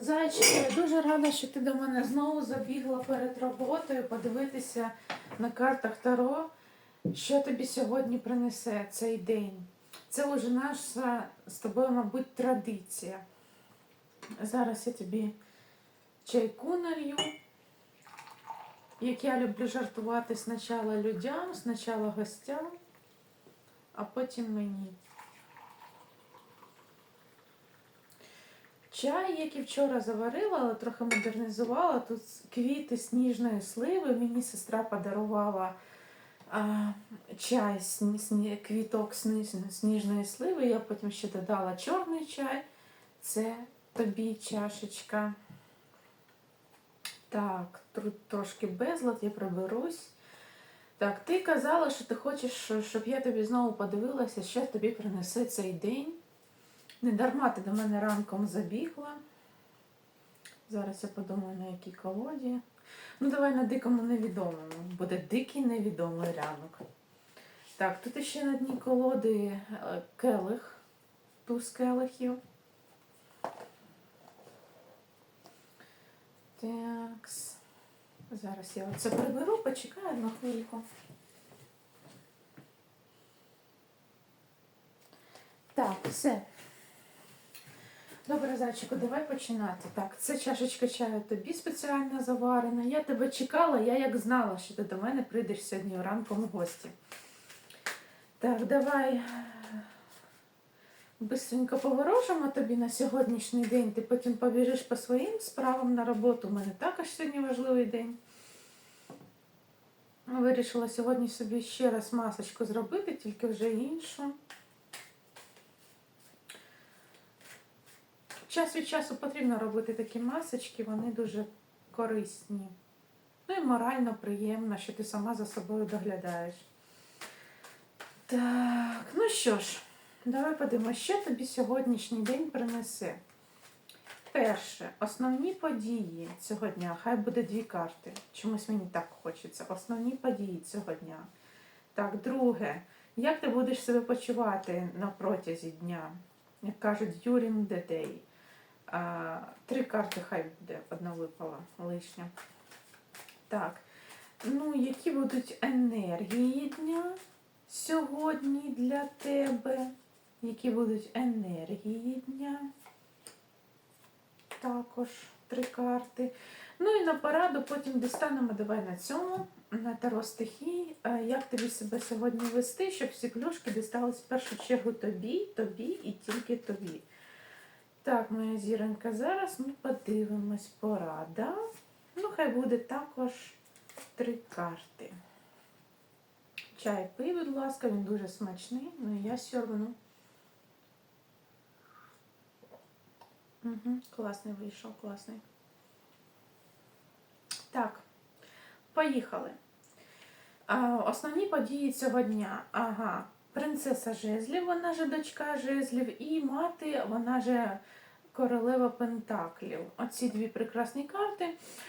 Зайчик, я дуже рада, що ти до мене знову забігла перед роботою подивитися на картах Таро, що тобі сьогодні принесе цей день. Це вже наша з тобою, мабуть, традиція. Зараз я тобі чайку налью. Як я люблю жартувати спочатку людям, спочатку гостям, а потім мені. Чай, який вчора заварила, але трохи модернізувала. Тут квіти сніжної сливи. Мені сестра подарувала а, чай, сні, сні, квіток сніжної сливи. Я потім ще додала чорний чай. Це тобі чашечка. Так, тут трошки безлад, я приберусь. Так, ти казала, що ти хочеш, щоб я тобі знову подивилася, що тобі принесе цей день. Не дарма ти до мене ранком забігла. Зараз я подумаю, на якій колоді. Ну, давай на дикому невідомому. Буде дикий невідомий ранок. Так, тут ще на дні колоди е, келих, туз келихів. Такс. Зараз я оце приберу, почекаю одну хвильку. Так, все. Добре, зайчику, давай починати. Так, це чашечка чаю тобі спеціально заварена. Я тебе чекала, я як знала, що ти до мене прийдеш сьогодні ранком в гості. Так, давай бистренько поворожимо тобі на сьогоднішній день. Ти потім побіжиш по своїм справам на роботу. У мене також сьогодні важливий день. Вирішила сьогодні собі ще раз масочку зробити, тільки вже іншу. Час від часу потрібно робити такі масочки, вони дуже корисні. Ну і морально приємно, що ти сама за собою доглядаєш. Так, ну що ж, давай подивимося, що тобі сьогоднішній день принесе. Перше, основні події цього дня. Хай буде дві карти. Чомусь мені так хочеться. Основні події цього дня. Так, друге, як ти будеш себе почувати на протязі дня? Як кажуть, during the day. Три карти хай буде, одна випала лишня. Так. Ну, які будуть енергії дня сьогодні для тебе? Які будуть енергії дня? Також три карти. Ну і на пораду потім достанемо давай на цьому, на таро стихій, е, як тобі себе сьогодні вести, щоб всі плюшки дістались в першу чергу тобі, тобі і тільки тобі. Так, моя зіронька, зараз ми подивимось порада. Ну, хай буде також три карти. Чай пий, будь ласка, він дуже смачний. Ну і я сьорбну. Угу, класний вийшов, класний. Так, поїхали. Основні події цього дня. Ага, принцеса жезлів, вона же дочка жезлів, і мати, вона же королева пентаклів. Оці дві прекрасні карти.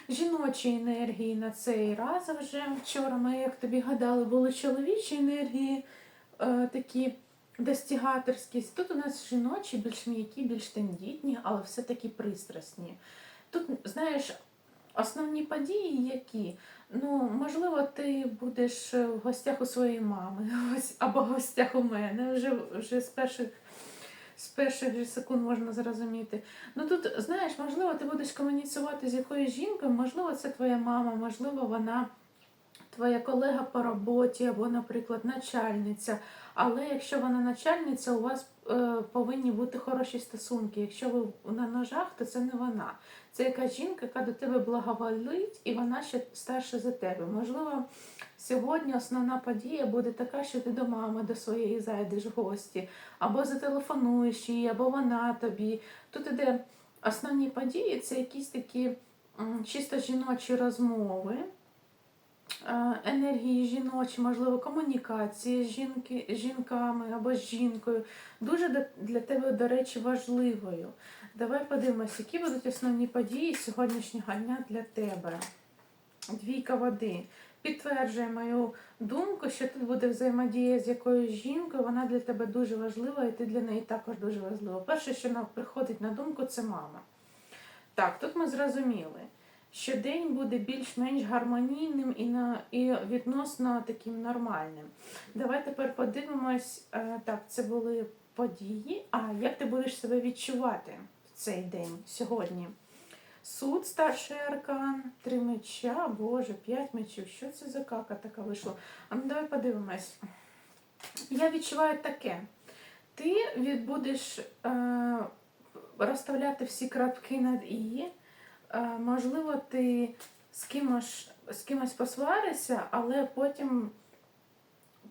Жіночі енергії на цей раз вже вчора ми, як тобі гадали, були чоловічі енергії е, такі достігаторські. Тут у нас жіночі, більш м'які, більш тендітні, але все-таки пристрасні. Тут, знаєш, основні події які? Ну, можливо, ти будеш в гостях у своєї мами, або в гостях у мене. Вже, вже з перших з перших же секунд можна зрозуміти. Ну тут, знаєш, можливо, ти будеш комуніцювати з якоюсь жінкою, можливо, це твоя мама, можливо, вона твоя колега по роботі, або, наприклад, начальниця. Але якщо вона начальниця, у вас е, повинні бути хороші стосунки. Якщо ви на ножах, то це не вона. Це якась жінка, яка до тебе благоволить, і вона ще старша за тебе. Можливо, сьогодні основна подія буде така, що ти до мами до своєї зайдеш в гості, або зателефонуєш їй, або вона тобі. Тут іде основні події, це якісь такі чисто жіночі розмови. Е, Енергії жіночі, можливо, комунікації з жінки, жінками або з жінкою. Дуже для тебе, до речі, важливою. Давай подивимось, які будуть основні події сьогоднішнього дня для тебе. Двійка води. Підтверджує мою думку, що тут буде взаємодія з якоюсь жінкою, вона для тебе дуже важлива, і ти для неї також дуже важлива. Перше, що нам приходить на думку, це мама. Так, тут ми зрозуміли, що день буде більш-менш гармонійним і, на, і відносно таким нормальним. Давай тепер подивимось. е, Так, це були події. А як ти будеш себе відчувати в цей день сьогодні? Суд, старший аркан, три меча, боже, п'ять мечів. Що це за кака така вийшла? А ну давай подивимось. Я відчуваю таке. Ти будеш е, розставляти всі крапки над і. Е, можливо, ти з кимось, з кимось посваришся, але потім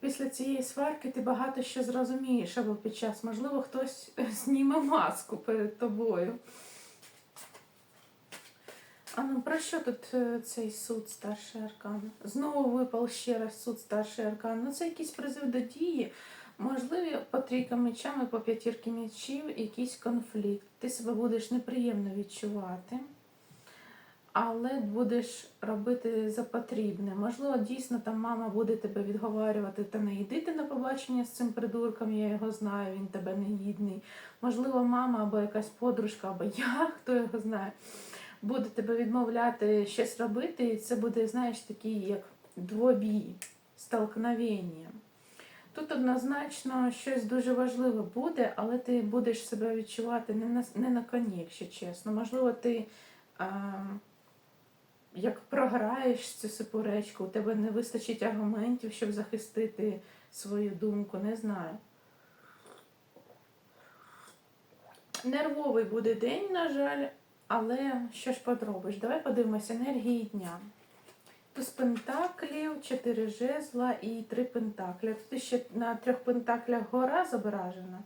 після цієї сварки ти багато що зрозумієш або під час. Можливо, хтось зніме маску перед тобою. А ну про що тут е, цей суд старший аркан? Знову випав ще раз суд старший аркан. Ну це якийсь призив до дії. Можливі по трійка мечами, по п'ятірки мечів, якийсь конфлікт. Ти себе будеш неприємно відчувати, але будеш робити за потрібне. Можливо, дійсно там мама буде тебе відговарювати, та не йди ти на побачення з цим придурком, я його знаю, він тебе не гідний. Можливо, мама або якась подружка, або я, хто його знає, буде тебе відмовляти щось робити, і це буде, знаєш, такий як двобій, столкновення. Тут однозначно щось дуже важливе буде, але ти будеш себе відчувати не на, не на коні, якщо чесно. Можливо, ти а, як програєш цю суперечку, у тебе не вистачить аргументів, щоб захистити свою думку, не знаю. Нервовий буде день, на жаль, але що ж подробиш? Давай подивимося енергії дня. Туз пентаклів, чотири жезла і три пентакля. Тут ще на трьох пентаклях гора зображена.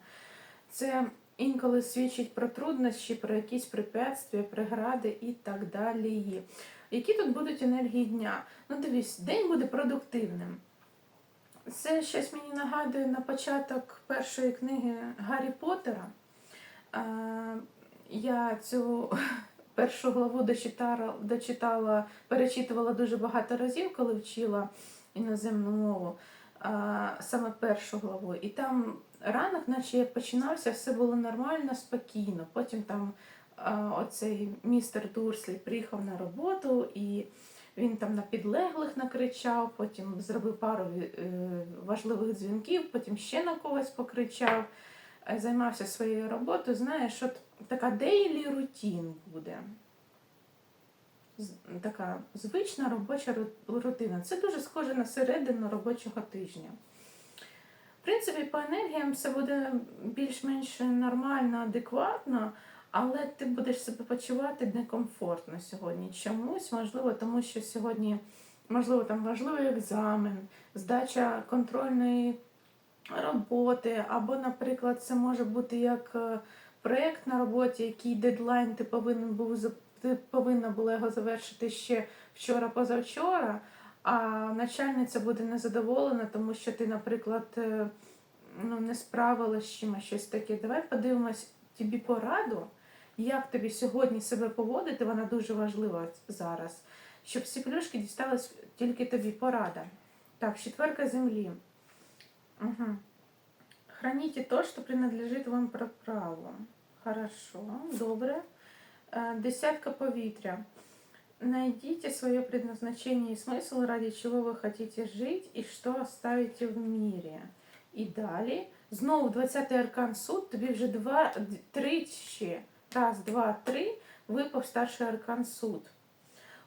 Це інколи свідчить про труднощі, про якісь препятствия, прегради і так далі. Які тут будуть енергії дня? Ну, дивись, день буде продуктивним. Це щось мені нагадує на початок першої книги Гаррі Поттера. Я цю першу главу дочитала, дочитала, перечитувала дуже багато разів, коли вчила іноземну мову, саме першу главу. І там ранок, наче як починався, все було нормально, спокійно. Потім там оцей містер Дурслі приїхав на роботу і. Він там на підлеглих накричав, потім зробив пару е, важливих дзвінків, потім ще на когось покричав, е, займався своєю роботою. Знаєш, от така дейлі рутін буде. Така звична робоча рутина. Це дуже схоже на середину робочого тижня. В принципі, по енергіям все буде більш-менш нормально, адекватно, але ти будеш себе почувати некомфортно сьогодні. Чомусь, можливо, тому що сьогодні, можливо, там важливий екзамен, здача контрольної роботи, або, наприклад, це може бути як е, проєкт на роботі, який дедлайн ти повинен був ти повинна була його завершити ще вчора-позавчора, а начальниця буде незадоволена, тому що ти, наприклад, е, ну, не справилась з чимось щось таке. Давай подивимось тобі пораду, як тобі сьогодні себе поводити, вона дуже важлива зараз. Щоб всі плюшки дістались тільки тобі порада. Так, четверка землі. Угу. Храните то, что принадлежит вам праву. Хорошо, добре. Е, Десятка повітря. Найдите свое предназначение и смысл, ради чего вы хотите жить и что оставите в мире. І далі. Знову 20-й аркан суд, тобі вже два, тричі, раз, два, три, випав старший аркан суд.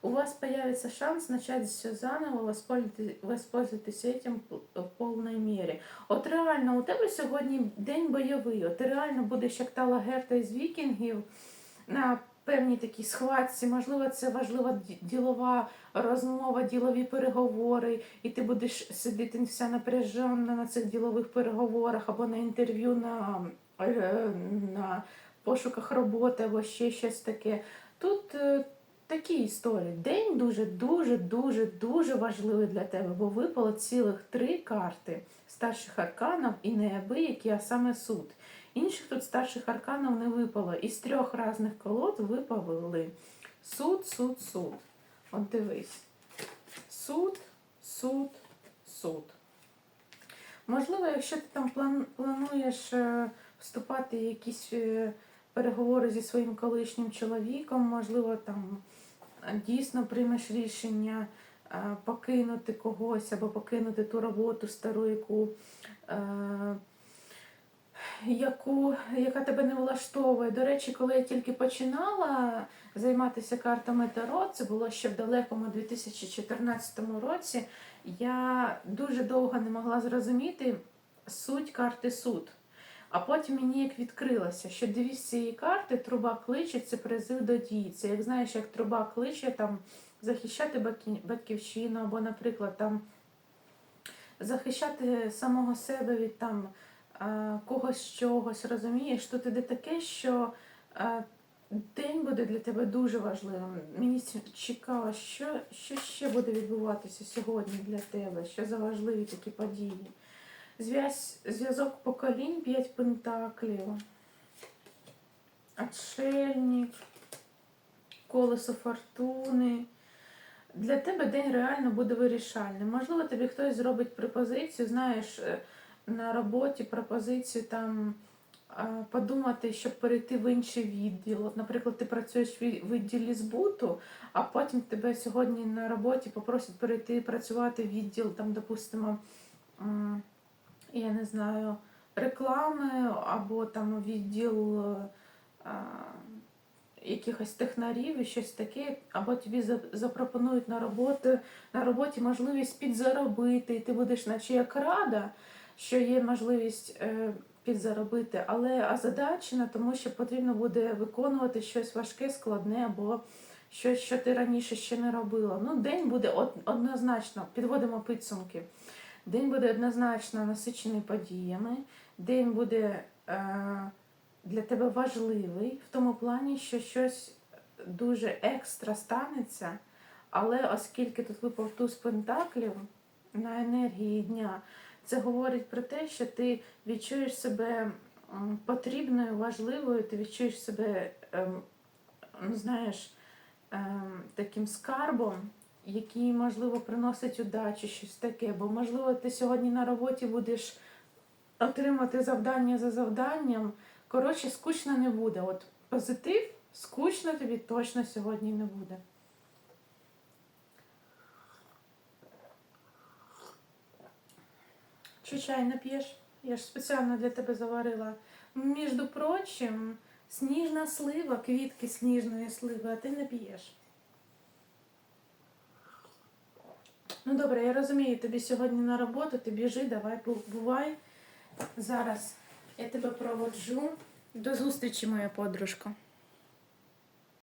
У вас появится шанс начать все заново, воспользуйтесь, этим в повній мірі. От реально, у тебе сьогодні день бойовий. От реально будеш як та лагерта із вікінгів на певній такій схватці. Можливо, це важлива ділова розмова, ділові переговори, і ти будеш сидіти вся напряжена на цих ділових переговорах або на інтерв'ю на, е, на пошуках роботи, або ще щось таке. Тут е, такі історії. День дуже, дуже, важливий для тебе, бо випало цілих три карти старших арканів і неабиякі, а саме суд. Інших тут старших арканів не випало. Із трьох різних колод випали суд, суд, суд. От дивись. Суд, суд, суд. Можливо, якщо ти там плануєш е, вступати в якісь е, переговори зі своїм колишнім чоловіком, можливо, там е, дійсно приймеш рішення е, покинути когось або покинути ту роботу стару, яку, е, яку, яка тебе не влаштовує. До речі, коли я тільки починала займатися картами Таро, це було ще в далекому 2014 році, я дуже довго не могла зрозуміти суть карти суд. А потім мені як відкрилося, що девіз цієї карти труба кличе, це призив до дії. Це як знаєш, як труба кличе там захищати батьківщину, або, наприклад, там захищати самого себе від там когось чогось, розумієш? Тут іде таке, що день буде для тебе дуже важливим. Мені цікаво, що, що ще буде відбуватися сьогодні для тебе, що за важливі такі події. Зв'язок поколінь, п'ять пентаклів, отшельник, колесо фортуни. Для тебе день реально буде вирішальним. Можливо, тобі хтось зробить пропозицію, знаєш, е, на роботі пропозицію там е, подумати, щоб перейти в інший відділ. От, наприклад, ти працюєш в відділі збуту, а потім тебе сьогодні на роботі попросять перейти працювати в відділ, там, допустимо, я не знаю, реклами або там відділ е, а, якихось технарів і щось таке, або тобі запропонують на роботу, на роботі можливість підзаробити, і ти будеш наче як рада, що є можливість е, підзаробити, але озадачена, тому що потрібно буде виконувати щось важке, складне або щось, що ти раніше ще не робила. Ну, день буде однозначно, підводимо підсумки. День буде однозначно насичений подіями. День буде е, для тебе важливий в тому плані, що щось дуже екстра станеться. Але оскільки тут випав туз пентаклів на енергії дня, це говорить про те, що ти відчуєш себе потрібною, важливою, ти відчуєш себе, ну, знаєш, ем, таким скарбом, який, можливо, приносить удачу, щось таке. Бо, можливо, ти сьогодні на роботі будеш отримати завдання за завданням. Коротше, скучно не буде. От позитив, скучно тобі точно сьогодні не буде. Чи чай не п'єш? Я ж спеціально для тебе заварила. Між прочим, сніжна слива, квітки сніжної сливи, а ти не п'єш. Ну добре, я розумію, тобі сьогодні на роботу, ти біжи, давай, бувай. Зараз я тебе проводжу. До зустрічі, моя подружка.